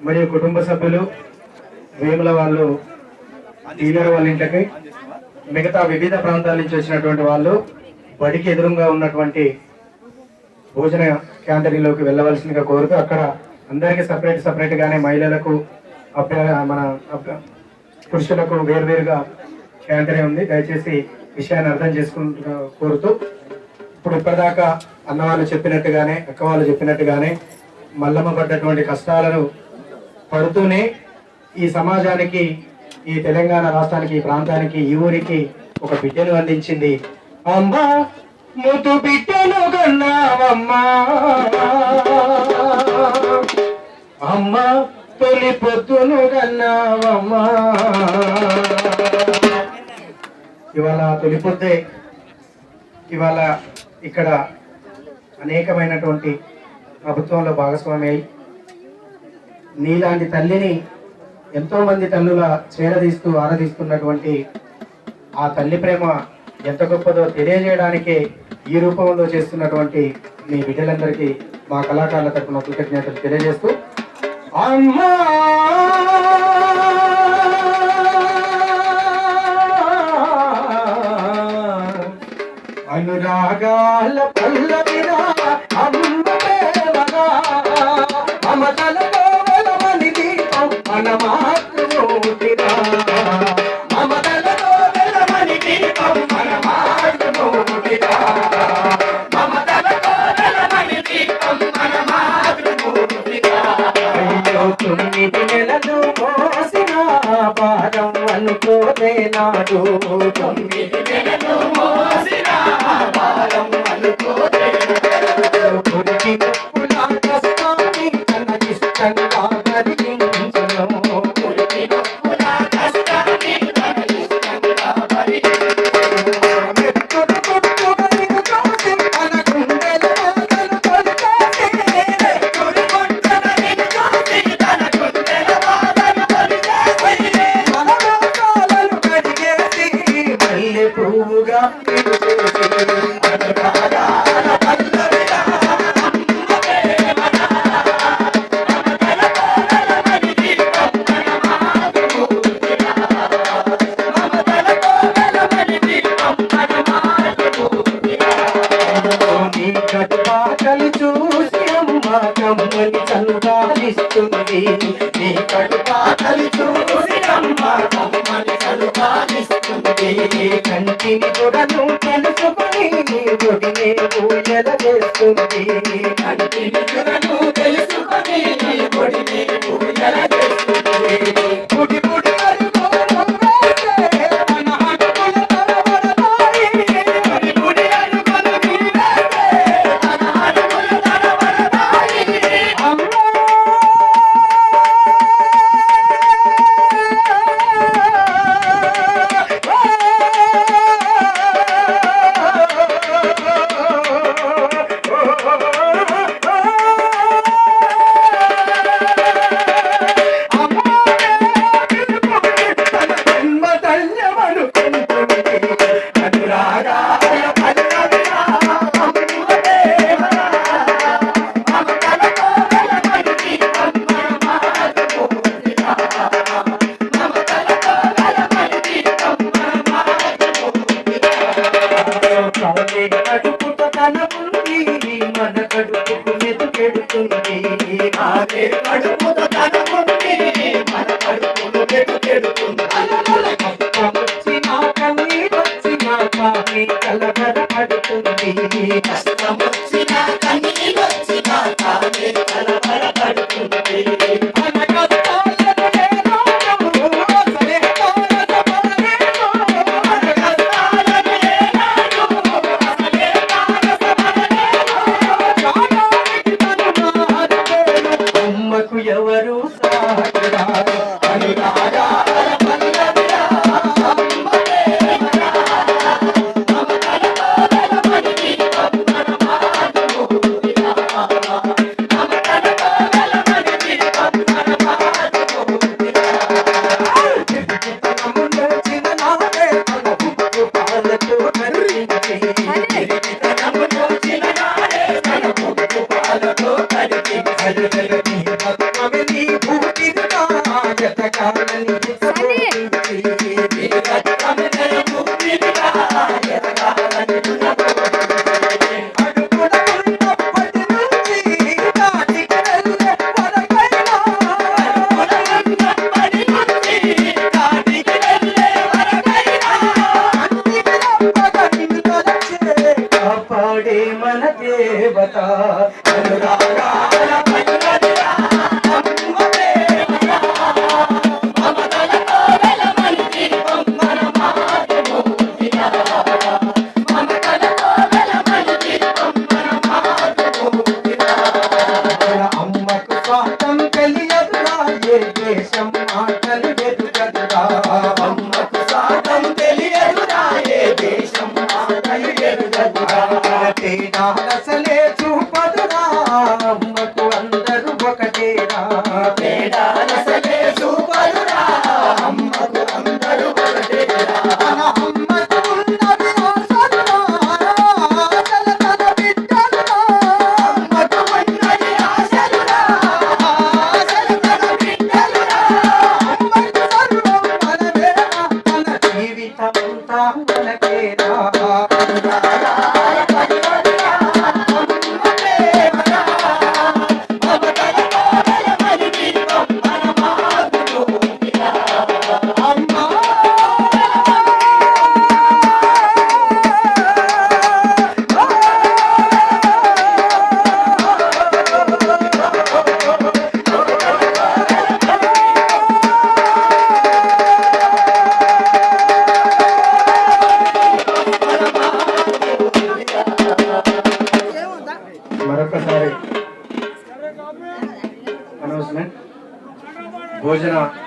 మరియు కుటుంబ సభ్యులు వేముల వాళ్ళు డీలర్ వాళ్ళ ఇంటికి మిగతా వివిధ ప్రాంతాల నుంచి వచ్చినటువంటి వాళ్ళు బడికి ఎదురుగా ఉన్నటువంటి భోజన క్యాంటీన్లోకి వెళ్ళవలసిందిగా కోరుతూ అక్కడ అందరికీ సపరేట్ సపరేట్ గానే మహిళలకు మన పురుషులకు వేరువేరుగా క్యాంటీన్ ఉంది. దయచేసి విషయాన్ని అర్థం చేసుకుంటూ కోరుతూ ఇప్పుడు ఇప్పటిదాకా అన్నవాళ్ళు చెప్పినట్టుగానే అక్క వాళ్ళు చెప్పినట్టుగానే మల్లమ్మ పడ్డటువంటి కష్టాలను పడుతూనే ఈ సమాజానికి ఈ తెలంగాణ రాష్ట్రానికి ఈ ప్రాంతానికి ఈ ఊరికి ఒక బిడ్డను అందించింది. అమ్మా ముతు బిడ్డను కన్నావమ్మా. అమ్మ తొలి పొద్దును కన్నావమ్మా. ఇవాళ తొలి పొద్దే ఇవాళ ఇక్కడ అనేకమైనటువంటి ప్రభుత్వంలో భాగస్వామి అయి నీలాంటి తల్లిని ఎంతో మంది తల్లుల చేరదీస్తూ ఆరాధిస్తున్నటువంటి ఆ తల్లి ప్రేమ ఎంత గొప్పదో తెలియజేయడానికే ఈ రూపంలో చేస్తున్నటువంటి మీ బిడ్డలందరికీ మా కళాకారుల తరపున కృతజ్ఞతలు తెలియజేస్తూ అమ్మా! అనురాగాల తొమ్మిది నెలలు మోసిన భారం అనుకోలే నాడు తొమ్మిది నెలలు మోసిన భారం అనుకోలే పురికి నొప్పుల కష్టాన్ని నీ కడుపాకలు చూసి అమ్మ కమ్మని చల్లాలిస్తుంది నీ కడుపాకలు చూసి అమ్మ కమ్మని చల్లాలిస్తుంది కంటిని కొడను తెలుసుకొని గుడినే పూజల చేస్తుంది. కంటిని కొడను తెలుసుకొని గుడినే పూజల కడుపుకు మెతుకెడుతుంది ఆమె కడుపుతో తన మన కడుపును మెతుకెడుతుంది కష్టం వచ్చినా కన్నీరొచ్చినా కాని కలగర పడుతుంది వచ్చినా కన్నీరొచ్చినా ¡Bravo! 大事な